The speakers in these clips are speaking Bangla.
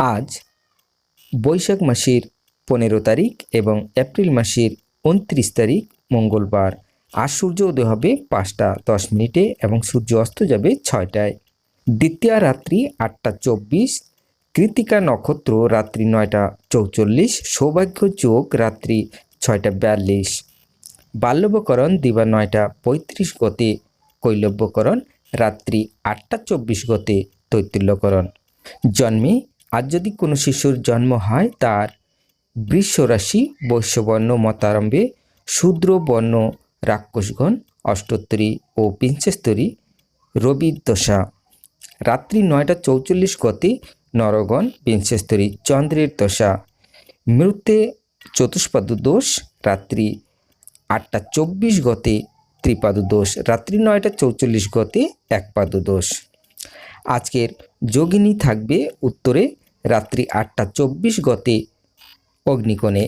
আজ বৈশাখ মাসের পনেরো তারিখ এবং এপ্রিল মাসের উনত্রিশ তারিখ মঙ্গলবার। আর সূর্য উদয় হবে পাঁচটা দশ মিনিটে এবং সূর্য অস্ত যাবে ছয়টায়। দ্বিতীয় রাত্রি আটটা চব্বিশ কৃতিকা নক্ষত্র রাত্রি নয়টা চৌচল্লিশ, সৌভাগ্য যোগ রাত্রি ছয়টা বিয়াল্লিশ। বাল্যবকরণ দিবা নয়টা পঁয়ত্রিশ গতে, কৈলব্যকরণ রাত্রি আটটা চব্বিশ গতে, তৈতিল্যকরণ। জন্মে আজ যদি কোনো শিশুর জন্ম হয়, তার বৃষ রাশি বৈশ্যবর্ণ মতারম্ভে শূদ্র বর্ণ রাক্ষসগণ অষ্টোত্তরী ও পিঞ্চস্তরী রবির দশা। রাত্রি নয়টা চৌচল্লিশ গতে নরগণ বিংশস্তরী চন্দ্রের দশা। মৃত্যে চতুষ্পাদ দোষ, রাত্রি আটটা চব্বিশ গতে ত্রিপাদ দোষ, রাত্রি নয়টা চৌচল্লিশ গতে একপাদ দোষ। আজকের যোগিনী থাকবে উত্তরে রাত্রি আটটা চব্বিশ গতে অগ্নিকোণে।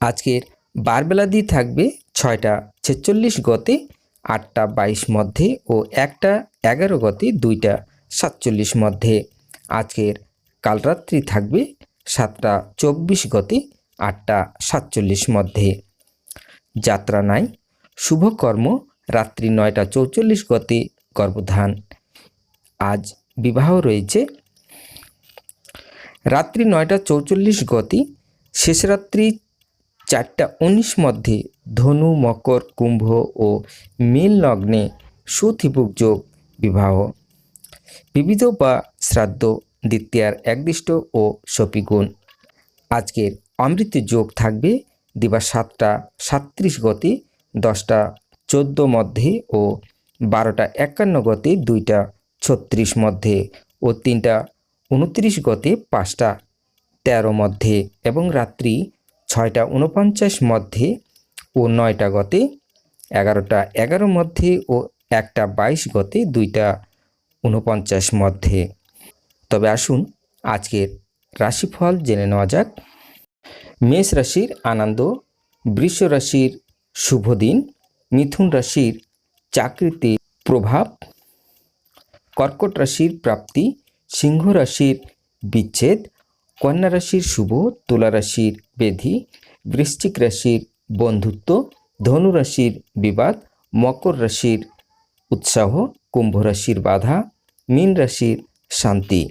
আজকের বারবেলাদি থাকবে ছয়টা ছেচল্লিশ গতে, আটটা বাইশ মধ্যে ও একটা এগারো গতে, দুইটা সাতচল্লিশ মধ্যে। আজকের কালরাত্রি থাকবে সাতটা চব্বিশ গতে, আটটা সাতচল্লিশ মধ্যে। যাত্রা নাই শুভকর্ম রাত্রি নয়টা চৌচল্লিশ গতে গর্ভধান। আজ বিবাহ রয়েছে। রাত্রি নয়টা চৌচল্লিশ গতি, শেষ রাত্রি চারটা উনিশ মধ্যে ধনু, মকর, কুম্ভ ও মীন লগ্নে সুথিপুক যোগ বিবাহ। বিবিধ বা শ্রাদ্ধ, দ্বিতীয়ার একদিষ্ট ও সপিগুণ। আজকের অমৃত যোগ থাকবে দিবা সাতটা সাত্রিশ গতি, দশটা চোদ্দ মধ্যে ও বারোটা একান্ন গতে, দুইটা ছত্রিশ মধ্যে ও তিনটা উনত্রিশ গতে পাঁচটা তেরো মধ্যে এবং রাত্রি ছয়টা উনপঞ্চাশ মধ্যে ও নয়টা গতে এগারোটা এগারো মধ্যে ও একটা বাইশ গতে দুইটা উনপঞ্চাশ মধ্যে। তবে আসুন আজকের রাশিফল জেনে নেওয়া যাক। মেষ রাশির আনন্দ, বৃষ রাশির শুভ দিন, মিথুন রাশির চাকরিতে প্রভাব কর্কট রাশির প্রাপ্তি, সিংহ রাশির বিচ্ছেদ, কন্যা রাশির শুভ, তুলা রাশির বেধি, বৃশ্চিক রাশির বন্ধুত্ব, ধনু রাশির বিবাদ, মকর রাশির উৎসাহ, কুম্ভ রাশির বাধা, মীন রাশির শান্তি।